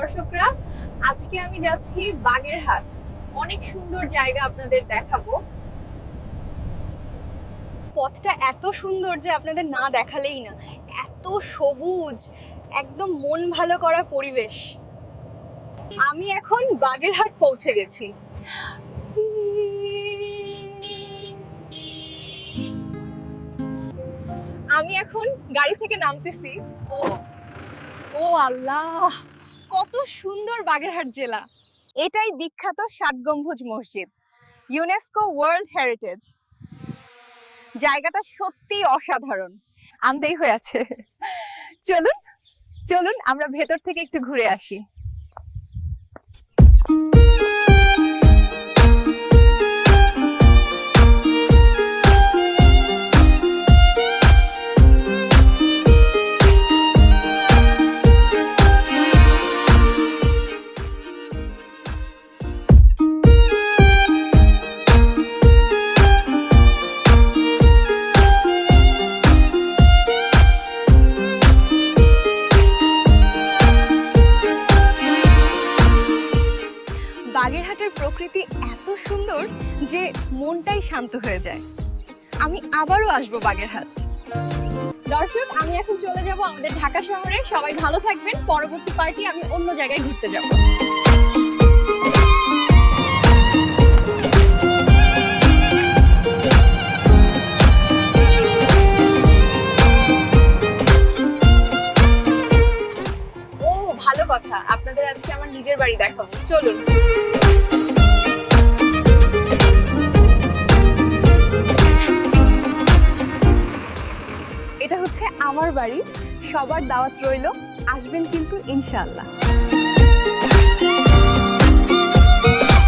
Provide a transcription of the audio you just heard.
দর্শকরা, আজকে আমি যাচ্ছি বাগেরহাট। অনেক সুন্দর জায়গা আপনাদের দেখাবো। পথটা এত সুন্দর যে আপনাদের না দেখালেই না। এত সবুজ, একদম মন ভালো করা পরিবেশ। আমি এখন বাগেরহাট পৌঁছে গেছি। আমি এখন গাড়ি থেকে নামতেছি। ও ও আল্লাহ! সুন্দর বাগেরহাট জেলা। এটাই বিখ্যাত ষাট গম্বুজ মসজিদ। ইউনেস্কো ওয়ার্ল্ড হেরিটেজ জায়গাটা সত্যি অসাধারণ। আনতেই হয়ে আছে। চলুন চলুন আমরা ভেতর থেকে একটু ঘুরে আসি। বাগেরহাটের প্রকৃতি এত সুন্দর যে মনটাই শান্ত হয়ে যায়। আমি আবারও আসব বাগেরহাট। দর্শক, আমি এখন চলে যাব আমাদের ঢাকা শহরে। সবাই ভালো থাকবেন। পরবর্তী পার্টি আমি অন্য জায়গায় ঘুরতে যাব। ও, ভালো কথা। আপনাদের আজকে আমার নিজের বাড়ি দেখাবো। চলুন। আমার বাড়ি সবার দাওয়াত রইল। আসবেন কিন্তু ইনশাআল্লাহ।